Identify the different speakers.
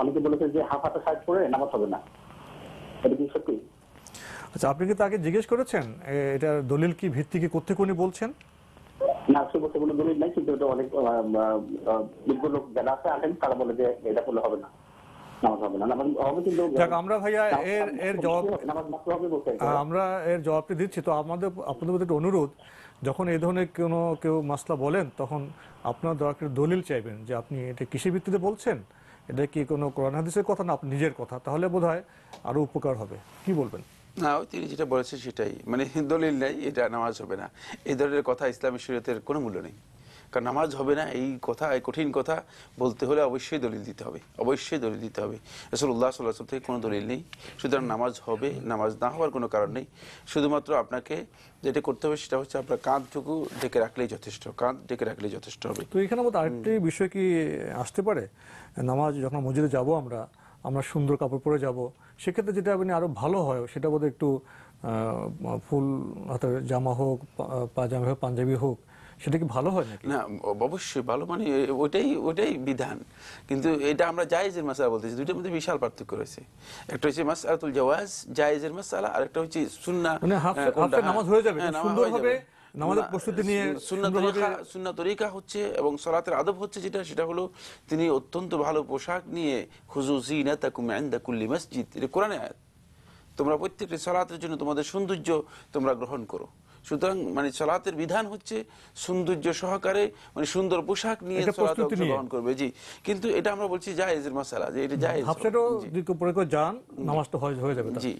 Speaker 1: অনেকে বলেছে যে হাফ হাতে শার্ট পরে নামাজ হবে না। এটা কি সত্যি?
Speaker 2: আচ্ছা আপনি কি তাকে জিজ্ঞেস করেছেন? এ- এটার দলিল কি ভিত্তি কি করতে কোনি বলছেন?
Speaker 1: না সে বলছে কোনো দলিল নাই কিন্তু এটা অনেক বিজ্ঞ লোক যারা আছে আছেন তারা বলে যে এটা করলে হবে না
Speaker 2: আমরা ভাইয়া এর এর জবাব
Speaker 1: বলতে
Speaker 2: আমরা এর জবাবটি দিচ্ছি। তো আমাদের আপনাদের প্রতি অনুরোধ যখন এই ধরনের কোনো কেউ মাসলা বলেন তখন আপনার দয়া করে দলিল চাইবেন যে আপনি এটা কৃষি ভিত্তিতে বলছেন? এটা কি কোনো কোরআন হাদিসের কথা? না, নিজের কথা। তাহলে বোধ হয় আরও উপকার হবে। কি বলবেন?
Speaker 3: না, তিনি যেটা বলেছেন সেটাই। মানে দলিল নেই এটা নামাজ হবে না। এই ধরনের কথা ইসলামী শরীয়তের কোনো মূল্য নেই। কারণ নামাজ হবে না এই কথা এই কঠিন কথা বলতে হলে অবশ্যই দলিল দিতে হবে অবশ্যই দলিল দিতে হবে। রসুল্লাহ সাল্লাহ থেকে কোনো দলিল নেই। সুতরাং নামাজ হবে নামাজ না হওয়ার কোনো কারণ নেই। শুধুমাত্র আপনাকে যেটা করতে হবে সেটা হচ্ছে আপনার কাঁধটুকু ঢেকে রাখলেই যথেষ্ট কাঁধ ঢেকে রাখলেই যথেষ্ট হবে।
Speaker 2: তো এখানে মধ্যে আরেকটি বিষয় কি আসতে পারে? নামাজ যখন মসজিদে যাব আমরা আমরা সুন্দর কাপড় পরে যাব সেক্ষেত্রে যেটা আপনি আরও ভালো হয় সেটা বোধহয় একটু ফুল হাতের জামা হোক পাজামা হোক পাঞ্জাবি হোক সেটা কি ভালো হয় নাকি?
Speaker 3: না অবশ্যই ভালো মানে ওইটাই ওইটাই বিধান। কিন্তু এটা আমরা জায়েজের মাসালা বলতেছি দুইটার মধ্যে বিশাল পার্থক্য রয়েছে। একটা হচ্ছে মাসালাতুল জাওয়াজ জায়েজের মাসালা আর একটা হচ্ছে সুন্নাহ
Speaker 2: মানে হাফ নামাজ হয়ে যাবে
Speaker 3: হ্যাঁ,
Speaker 2: সুন্দরভাবে নামাজের প্রস্তুতি নিয়ে
Speaker 3: তরিকা হচ্ছে এবং সলাতের আদব হচ্ছে যেটা সেটা হলো তিনি অত্যন্ত ভালো পোশাক নিয়ে খুজু জিনাতাকুম ইনদা কুল্লি মসজিদ এটা কোরআনে আয়াত। তোমরা প্রত্যেকটি সলাতের জন্য তোমাদের সৌন্দর্য তোমরা গ্রহণ করো। সুতরাং মানে সলাতের বিধান হচ্ছে সৌন্দর্য সহকারে মানে সুন্দর পোশাক নিয়ে সলাতে অংশগ্রহণ করবে জি। কিন্তু এটা আমরা বলছি জায়েজের মশালা যে এটা জায়েজ
Speaker 2: হাফ সেটও
Speaker 3: জি।
Speaker 2: যদি পরে করে যান নামাজটা হয়ে যাবে
Speaker 3: জি।